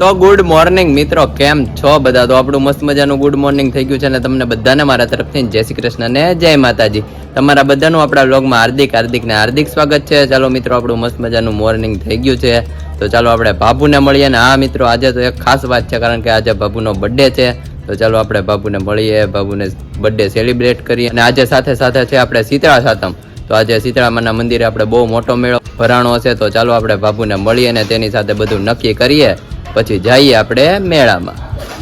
તો good morning મિત્રો, કેમ છો બધા? તો આપણું મસ્ત મજાનું ગુડ મોર્નિંગ થઈ ગયું છે અને તમને બધાને મારા તરફથી જય શ્રી કૃષ્ણ ને જય માતાજી. તમારા બધાનું આપણા વ્લોગમાં હાર્દિક હાર્દિક ને હાર્દિક સ્વાગત છે. ચાલો મિત્રો, આપણું મસ્ત મજાનું મોર્નિંગ થઈ ગયું છે. તો ચાલો આપણે બાબુને મળીએ ને હા મિત્રો, આજે તો એક ખાસ વાત છે કારણ કે આજે બાબુનો બર્થડે છે. તો ચાલો આપણે બાબુને મળીએ બાબુને બર્થડે સેલિબ્રેટ કરીએ. અને આજે સાથે સાથે છે આપણે શીતળા સાતમ. તો આજે શીતળામાના મંદિરે આપણે બહુ મોટો મેળો ભરાણો છે તો ચાલો આપણે બાબુને મળીએ અને તેની સાથે બધું નક્કી કરીએ. પછી જઈએ આપણે મેળામાં.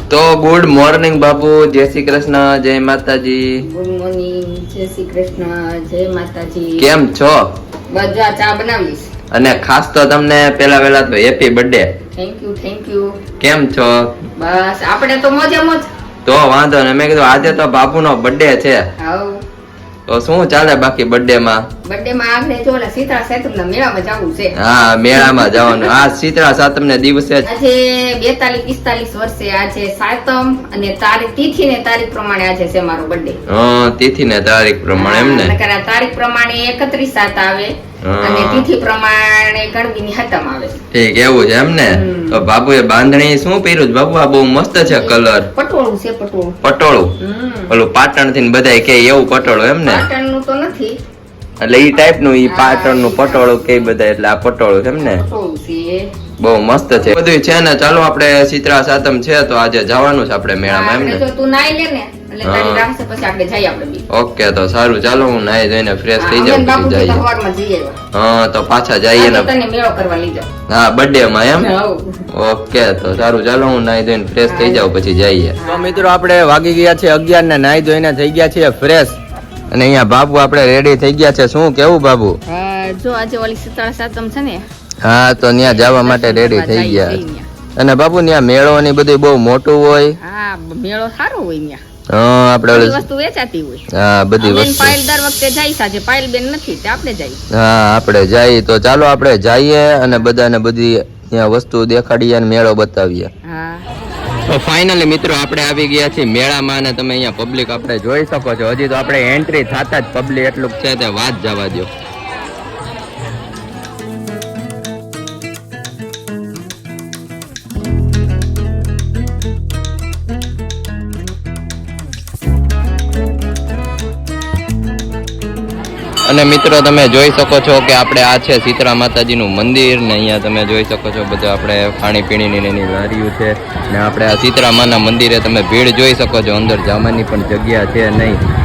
તો ગુડ મોર્નિંગ બાબુ જય શ્રી કૃષ્ણ જય માતાજી. ગુડ મોર્નિંગ જય શ્રી કૃષ્ણ જય માતાજી. કેમ છો? બધા ચા બનાવીશ. અને ખાસ તો તમને પેલા વેલા તો happy birthday thank you thank you કેમ છો? બસ આપણે તો મોજે મોજ તો વાંધો ને મેં કીધું આજે તો બાપુનો બર્થડે છે. હાઉ તો શું ચાલે બાકી બર્થડે માં? બર્થડે માં આગળ જો ઓલા સીતળા સેતુના મેળામાં જવું છે. હા મેળામાં જવાનું. આ શીતળા સાતમ ને દિવસે આજે બેતાલીસ પિસ્તાલીસ વર્ષે આજે સાતમ અને તારીખ તિથિ ને તારીખ પ્રમાણે આજે છે મારો બર્થડે હા તિથિ ને તારીખ પ્રમાણે એમ ને? તારીખ પ્રમાણે એકત્રીસ સાત આવે. અને તિથિ પ્રમાણે ગણબીની હતમ આવે. ઠીક એવું છે એમ ને. તો બાબુએ બાંધણી શું પહેર્યું? છે? બાબુ આ બહુ મસ્ત છે કલર. પટોળું છે પટોળું. પટોળું? ઓલું પાટણથી બધા કે એવું પટોળું એમ ને? પાટણનું તો નથી. એટલે ઈ ટાઈપનું ઈ પાટણનું પટોળું કે બધા એટલે આ પટોળું છે એમ ને? બહુ મસ્ત છે. બધું છે ને ચાલો આપણે સિત્રા સાતમ છે તો આજે જવાનું છે આપણે મેળામાં એમ ને? તું નાઈ લે ને ઓકે તો સારું. ચાલો હું નાઈ જઈને ફ્રેશ થઈ જાઉં પછી જઈએ. હા તો પાછા જઈએ ને. તને મેળો કરવા લઈ જાઉં. હા બર્થડે માં એમ? ઓકે તો સારું. ચાલો હું નાઈ જઈને ફ્રેશ થઈ જાઉં પછી જઈએ. તો મિત્રો આપણે વાગી ગયા છે અગિયાર ને નાઈ જોઈને થઈ ગયા છે ફ્રેશ અને અહીંયા બાબુ આપણે રેડી થઈ ગયા છે. શું કેવું બાબુ? હા, જો આજે ઓલી શીતળા સાતમ છે ને. હા તો ત્યાં જવા માટે રેડી થઈ ગયા. અને બાબુ ત્યાં મેળો ને બધું બહુ મોટું હોય. હા મેળો સારો હોય ત્યાં. હા આપણે વસ્તુ વેચાતી હોય. હા બધી વસ્તુ. પાયલ દર વખતે જાય સાજે પાયલ બેન નથી તે આપણે જઈએ હા આપણે જઈએ તો ચાલો આપણે જઈએ અને બધાને બધી ત્યાં વસ્તુ દેખાડીએ અને મેળો બતાવીએ. હા. તો ફાઇનલી મિત્રો આપણે આવી ગયા છીએ મેળામાં અને તમે અહીંયા પબ્લિક આપણે જોઈ શકો છો. હજી તો આપણે એન્ટ્રી થતા જ પબ્લિક એટલું છે તે વાત જવા દો અને મિત્રો, તમે જોઈ શકો છો કે આપણે આ છે સીતળા માતાજીનું મંદિર ને અહીંયા તમે જોઈ શકો છો બધું આપણે ખાણીપીણીની એની લારીઓ છે. ને આપણે આ સીતળા માના મંદિરે તમે ભીડ જોઈ શકો છો. અંદર જવાની પણ જગ્યા છે નહીં.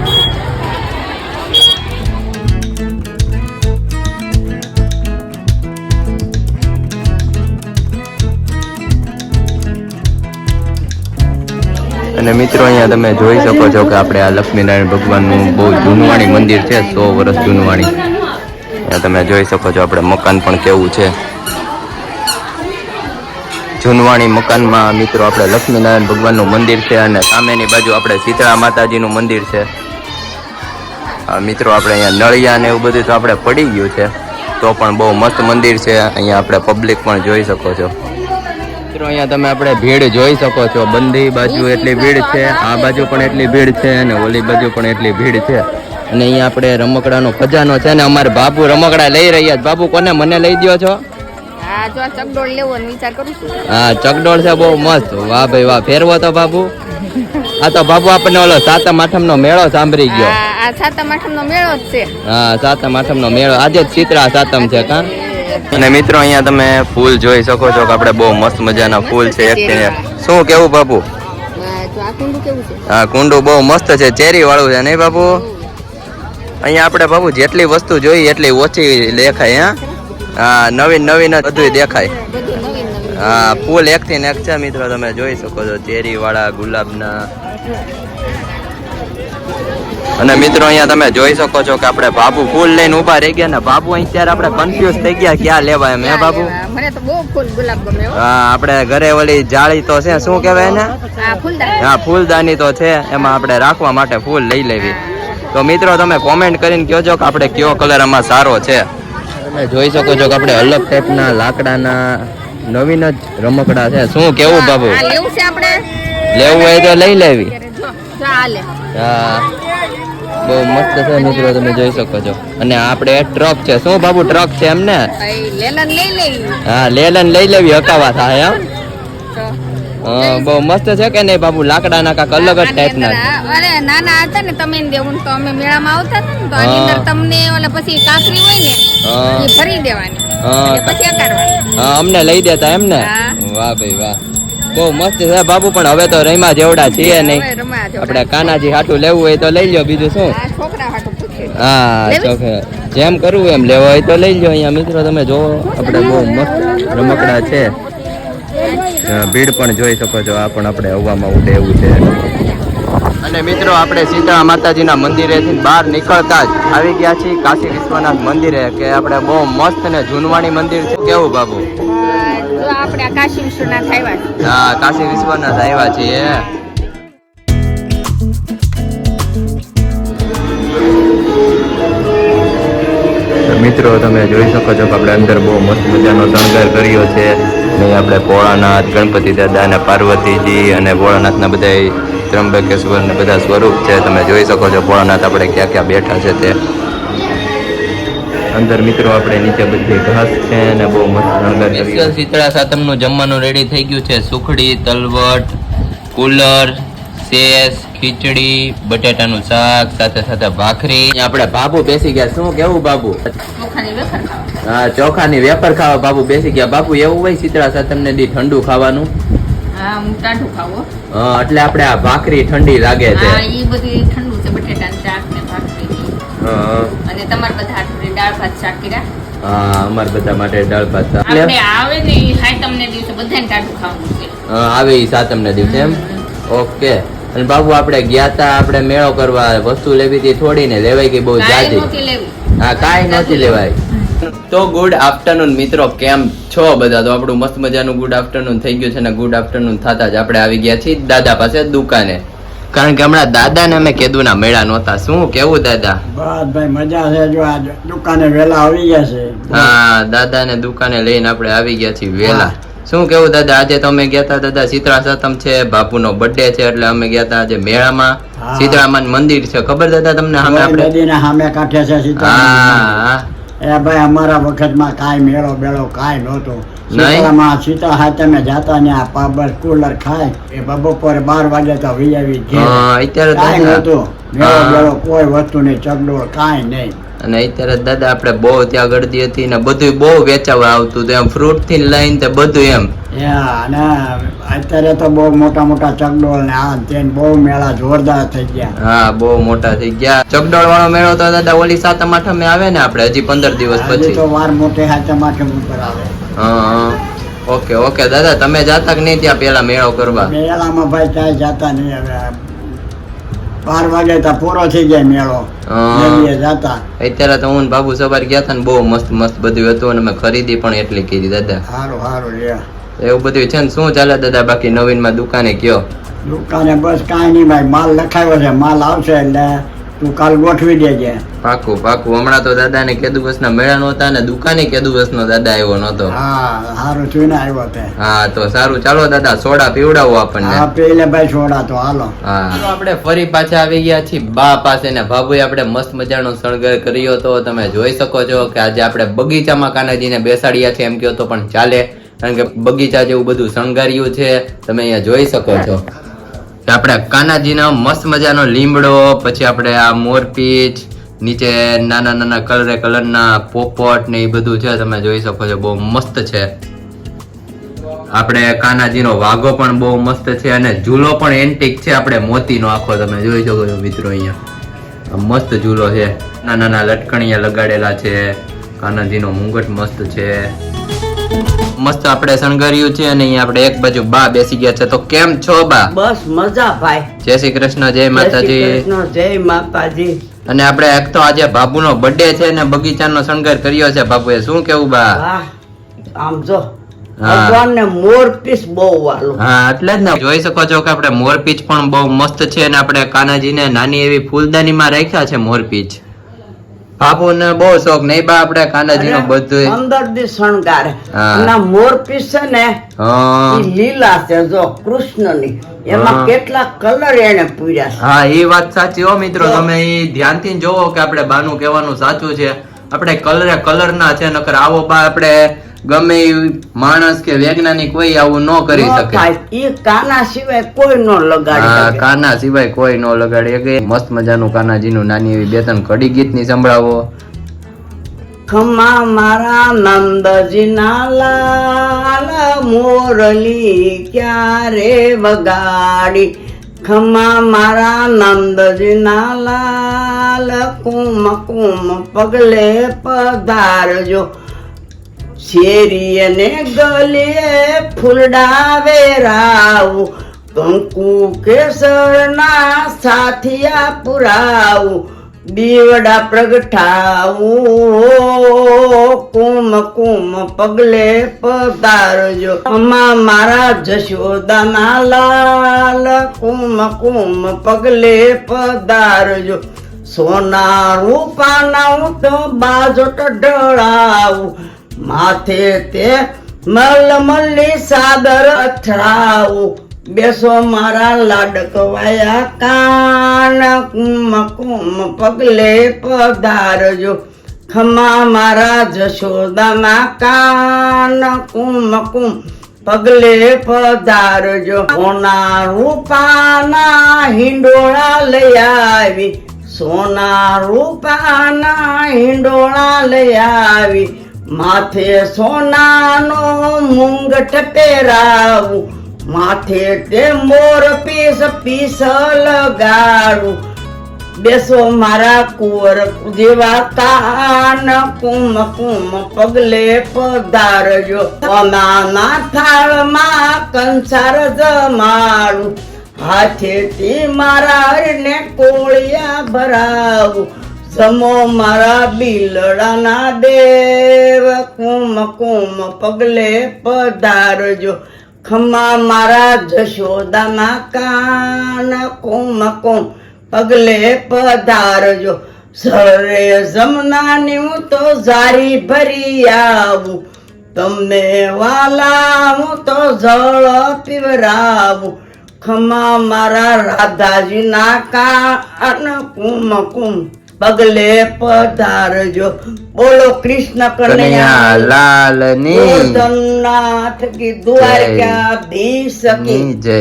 અને મિત્રો, અહીંયા તમે જોઈ શકો છો કે આપણે આ લક્ષ્મીનારાયણ ભગવાનનું બહુ જૂનવાણી મંદિર છે, સો વર્ષ જૂનવાણી. અહીંયા તમે જોઈ શકો છો આપણે મકાન પણ કેવું છે. જૂનવાણી મકાનમાં મિત્રો, આપણે લક્ષ્મીનારાયણ ભગવાનનું મંદિર છે અને સામેની બાજુ આપણે શીતળા માતાજીનું મંદિર છે. મિત્રો, આપણે અહીંયા નળિયા ને એવું બધું તો આપણે પડી ગયું છે. તો પણ બહુ મસ્ત મંદિર છે. અહીંયા આપણે પબ્લિક પણ જોઈ શકો છો. મિત્રો અહીંયા તમે આપણે ભીડ જોઈ શકો છો. બંધી બાજુ એટલી ભીડ છે આ બાજુ પણ એટલી ભીડ છે અને ઓલી બાજુ પણ એટલી ભીડ છે. અને અહીંયા આપણે રમકડાનો ખજાનો છે ને અમારે બાબુ રમકડા લઈ રહ્યા છે. બાબુ કોને મને લઈ દ્યો છો? હા ચકડોળ છું. બહુ મસ્ત. વાહ ભાઈ વાહ ફેરવો તો બાબુ આ તો બાબુ આપણને ઓલો સાતમ આઠમ નો મેળો સાંભળી ગયો. સાતમ આઠમ નો મેળો જ છે. હા સાતમ આઠમ નો મેળો. આજે જ ચિત્રા સાતમ છે કા? અને મિત્રો અહીંયા તમે ફૂલ જોઈ શકો છો કે આપણે બહુ મસ્ત મજાના ફૂલ છે એક શું કેવું બાપુ? હા, કુંડુ બહુ મસ્ત છે ચેરી વાળું છે નહીં બાપુ? અહીંયા આપણે બાપુ જેટલી વસ્તુ જોઈ એટલી ઓછી દેખાય હા? નવીન નવીન બધું દેખાય. હા ફૂલ એક થી એક છે મિત્રો તમે જોઈ શકો છો ચેરી વાળા ગુલાબના. અને મિત્રો અહીંયા તમે જોઈ શકો છો કે આપણે બાબુ ફૂલ લઈને ઊભા રહી ગયા ને બાબુ અહીં ત્યારે આપણે કન્ફ્યુઝ થઈ ગયા ક્યાં લેવા એમ હે બાબુ? મને તો બહુ ફૂલ ગુલાબ ગમે હા. આપણે ઘરે ઓલી જાળી તો છે શું કહેવાય ને હા ફૂલદાની. તો છે એમાં આપણે રાખવા માટે ફૂલ લઈ લેવી. તો મિત્રો તમે કોમેન્ટ કરીને કહો છો કે આપણે કયો કલર આમાં સારો છે? તમે જોઈ શકો છો કે આપણે અલગ ટાઈપના લાકડાના નવીન જ રમકડા છે. શું કેવું બાબુ? લેવું છે આપણે? લેવું હોય તો લઈ લેવી. હા. બહુ મસ્ત છે મિત્રો તમે જોઈ શકો છો. અને આપણે ટ્રક છે. શું બાબુ ટ્રક છે એમ ને લેલન લઈ લેવી હા લેલન લઈ લેવી હકાવા થાય એમ બહુ મસ્ત છે કે નહીં બાબુ? લાકડાના કાંક અલગ જ ટાઈપના અરે નાના હતા ને તમે દેવું તો અમે મેળામાં આવતા ને તો આની અંદર તમને ઓલા પછી કાકરી હોય ને. એ ભરી દેવાની. હા, પછી હા અમને લઈ દેતા એમ ને વાહ ભાઈ વાહ. બહુ મસ્ત છે. બાબુ પણ હવે તો રમ્યા જેવડા છીએ નહીં. આપણે કાનાજી હાટું લેવું હોય તો લઈ લો બીજું શું? હા ચોખે. જેમ કરવું એમ લેવો હોય તો લઈ લો અહીંયા મિત્રો તમે જોવો આપણે બહુ મસ્ત રમકડા છે. ભીડ પણ જોઈ શકો છો. આ પણ આપણે હવામાં ઉડે એવું છે. અને મિત્રો આપણે સીતા માતાજીના મંદિરેથી બહાર નીકળતા જ આવી ગયા છીએ. કાશી વિશ્વનાથ મંદિરે કે આપણે બહુ મસ્ત ને જૂનવાણી મંદિર છે. કેવું બાબુ આપણે કાશી વિશ્વનાથ આવ્યા છે. મિત્રો, તમે જોઈ શકો છો કે આપણે અંદર બહુ મસ્ત મજાનો શણગાર કર્યો છે. ને આપણે ભોળાનાથ, ગણપતિ દાદા અને પાર્વતીજી અને ભોળાનાથના બધા ત્રંબકેશ્વર ને બધા સ્વરૂપ છે. તમે જોઈ શકો છો ભોળાનાથ આપણે ક્યાં ક્યાં બેઠા છે તે. અંદર મિત્રો આપણે નીચે બધી ઘાસ છે અને બહુ મસ્ત શણગાર કર્યો શીતળા સાતમનું જમવાનું રેડી થઈ ગયું છે. સુખડી તલવટ કુલર સેસ ખીચડી બટાટાનું શાક સાથે સાથે ભાખરી. આપણે બાબુ બેસી ગયા. શું કેવું બાબુ ચોખાની વેફર ખાવા. હા ચોખાની વેફર ખાવા બાબુ બેસી ગયા. બાબુ એવું હોય શીતળા સાતમને દી ઠંડુ ખાવાનું? હા હું ટાઢું ખાવો હા, એટલે આપણે આ ભાખરી ઠંડી લાગે છે. હા બધી ઠંડુ છે. બટેટાનું શાક ને ભાખરી. અને તમારા દાળ ભાત શાક કર્યા? હા અમાર બધા માટે દાળ ભાત શાક. આપણે આવે ને ઈ સાતમને દિવસે બધાને ટાઢું ખાવાનું છે. હા, આવે ઈ સાતમને દિવસે એમ? ઓકે. અને બાબુ આપણે ગયા તા આપણે મેળો કરવા વસ્તુ લેવી હતી થોડી ને લેવાય કે બહુ જાજી? હા કાઈ નથી લેવાય. તો ગુડ આફ્ટરનૂન મિત્રો કેમ છો બધા? તો આપણું મસ્ત મજાનું ગુડ આફ્ટરનૂન થઈ ગયું છે ને ગુડ આફ્ટરનૂન થતા જ આપણે આવી ગયા છીએ દાદા પાસે દુકાને. કારણ કે હમણાં દાદાને અમે કેદુના મેળા નહોતા. શું કેવું દાદા? બસ ભાઈ મજા છે જો આ દુકાને વેલા આવી ગયા છે. હા દાદાને દુકાને લઈને આપણે આવી ગયા છીએ વેલા. શું કેવું દાદા આજે તમે ગયા હતા દાદા શીતળા સતમ છે બાપુનો બર્થડે છે એટલે અમે ગયા હતા આજે મેળામાં. શીતળામાન મંદિર છે. ખબર દાદા તમને સામે આપણે? સામે કાંઠે છે સીતારામ હા એ ભાઈ અમારા વખતમાં કાંઈ મેળો બેળો કાંઈ નહોતો. નહીં? સીતારામાં સીતા હાથમે જાતા ને આ પાબર કુલર ખાય એ બપોરે બાર વાગે તો વી આવી અત્યારે કાંઈ નહોતું. મેળો બેળો કોઈ વસ્તુ નહીં ચગડોળ કાંઈ નહીં. અને અત્યારે દાદા આપણે બહુ ત્યાં ગળદી હતી ને બધું બહુ વેચાવા આવતું હતું એમ ફ્રૂટથી લઈને તે બધું એમ. અને અત્યારે તો બહુ મોટા મોટા ચગડોળ ને આ તે બહુ મેળા જોરદાર થઈ ગયા. હા બહુ મોટા થઈ ગયા. ચકડોળ વાળો મેળો તો દાદા ઓલી સાતમ આઠમે આવે ને આપણે હજી પંદર દિવસ પછી. તો વાર મોટે સાતમ આઠમ ઉપર આવે. હા. ઓકે ઓકે દાદા તમે જાતા કે નહીં ત્યાં પેલા મેળો કરવા મેળામાં ભાઈ ક્યાંય જાતા નહીં હવે. બાર વાગે તો પૂરો થઈ જાય મેળો. જાતા. અત્યારે તો હું બાબુ સવાર ગયા હતા ને બહુ મસ્ત મસ્ત બધું હતું અને મેં ખરીદી પણ એટલી કરી દાદા. સારું સારું એવું બધું છે ને શું ચાલે દાદા? બાકી નવીનમાં દુકાને કયો? દુકાને બસ કાંઈ નહીં ભાઈ માલ લખાયો છે માલ આવશે એટલે તું કાલ ગોઠવી દેજે પાકું પાકું. હમણાં તો દાદા ને કેદુ બસ ના મેળા નહોતા ને દુકાને કેદુ બસ નો દાદા આવ્યો નહોતો. હા સારું જોઈને આવ્યો તે. હા તો સારું. ચાલો દાદા સોડા પીવડાવો આપણને. હા પેલે ભાઈ સોડા તો હાલો. હા. આપણે ફરી પાછા આવી ગયા છીએ. બા પાસે ને ભાભુએ આપણે મસ્ત મજાનો શણગાર કર્યો તો તમે જોઈ શકો છો કે આજે આપણે બગીચામાં કાનાજીને બેસાડ્યા છે એમ કહો તો પણ ચાલે. કારણ કે બગીચા જેવું બધું શણગાર્યું છે તમે અહીંયા જોઈ શકો છો. આપણે કાનાજીનો મસ્ત મજાનો લીમડો, પછી આપણે આ મોરપીચ નીચે નાના નાના કલરે કલરના પોપટ ને એ બધું છે, તમે જોઈ શકો છો, બહુ મસ્ત છે. આપણે કાનાજીનો વાઘો પણ બહુ મસ્ત છે, અને ઝૂલો પણ એન્ટિક છે, આપણે મોતીનો આખો, તમે જોઈ શકો છો મિત્રો અહીંયા. મસ્ત ઝૂલો છે. નાના નાના લટકણીયા લગાડેલા છે. કાનાજીનો મુંગટ મસ્ત છે. મસ્ત આપણે શણગાર્યું છે અને અહીંયા આપણે એક બાજુ બા બેસી ગયા છે. તો કેમ છો બા? બસ મજા ભાઈ. જય શ્રી કૃષ્ણ જય માતાજી. જય માતાજી. અને આપણે એક તો આજે બાબુનો બર્થડે છે ને બગીચાનો શણગાર કર્યો છે. બાબુએ શું કેવું બા? આમ જો. ભગવાનને મોર પીસ બહુ વાલું. હા એટલે જ ને. જોઈ શકો છો કે આપણે મોરપીચ પણ બહુ મસ્ત છે અને આપણે કાનાજીને નાની એવી ફૂલદાનીમાં રાખ્યા છે મોરપીચ બાપુને બહુ શોખ નહીં બા આપણે કાનાજીનો બધું અંદરથી શણગાર. હા. અને મોર પીસ છે ને લીલા છે જો કૃષ્ણની એમાં કેટલા કલર એને પૂર્યા હા એ વાત સાચી હો મિત્રો. તમે એ ધ્યાનથી જોવો કે આપણે બાનું કહેવાનું સાચું છે. આપણે કલરે કલર ના છે નકર આવો બા આપણે ગમે માણસ કે વૈજ્ઞાનિક હોય આવું ન કરી શકે. કાના સિવાય કોઈ ન લગાડી કાના સિવાય કોઈ ન લગાડી શકે. મસ્ત મજાનું કાનાજીનું નાની એવી બે ત્રણ કડી ગીતની સંભળાવો. ખમા મારા નંદજીના લાલ મોરલી ક્યારે વગાડી? ખમા મારા નંદજીના લાલ કુમ કુમ પગલે પધારજો. શેરી ગલે ફૂલડાવે રાવ. કંકુ કેસરના સાથિયા પુરાવ. દીવડા પ્રગટાવું. કુમ પગલે પધારજો. અમા મારા જશોદાના લાલ. કુમ કુમ પગલે પધારજો. સોના રૂપાના હું તો બાજોટ ઢળાવું. માથે તે મલમલની સાદર અથડાવું. બેસો મારા લાડકવાયા કાન કુમ કુમ પગલે પધારજો. ખમા મારા જશોદામાં કાન કુમ કુમ પગલે પધારજો. સોના રૂપાના હિંડોળા લઈ આવી. સોના રૂપાના હિંડોળા લઈ આવી. માથે સોનાનો મુંગટ પહેરાવું, માથે તે મોર પીસ પીસ લગાડું. બેસો મારા કુંવર જેવા કાન કુમ કુમ પગલે પધારજો. સોનાના થાળમાં કંસાર જમાડું. હાથેથી મારા ને કોળિયા ભરાવું. સમો મારા બિલડાના દેવ, કુમ કુમ, પગલે પધારજો. ખમા મારા જશોદાના કાન, કુમ કુમ, પગલે પધારજો. સરે જમનાની હું તો ઝારી ભરી આવું. તમને વાલા હું તો જળ પીવરાવું. ખમા મારા રાધાજીના કાન, કુમ કુમ પગલે પધારજો બોલો કૃષ્ણ કનૈયા. લાલની ગોરધનનાથ કી દ્વારકાધીશ કી. ની જય.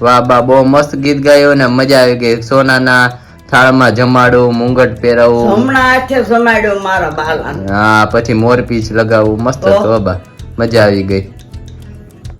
વાહ બા બહુ મસ્ત ગીત ગાયો ને મજા આવી ગઈ. સોનાના થાળમાં જમાડું મુંગટ પહેરાવું. હમણાં હાથે સમાડ્યો મારા બાલા હા પછી મોરપીંછ લગાવવું મસ્ત હતું બા. મજા આવી ગઈ.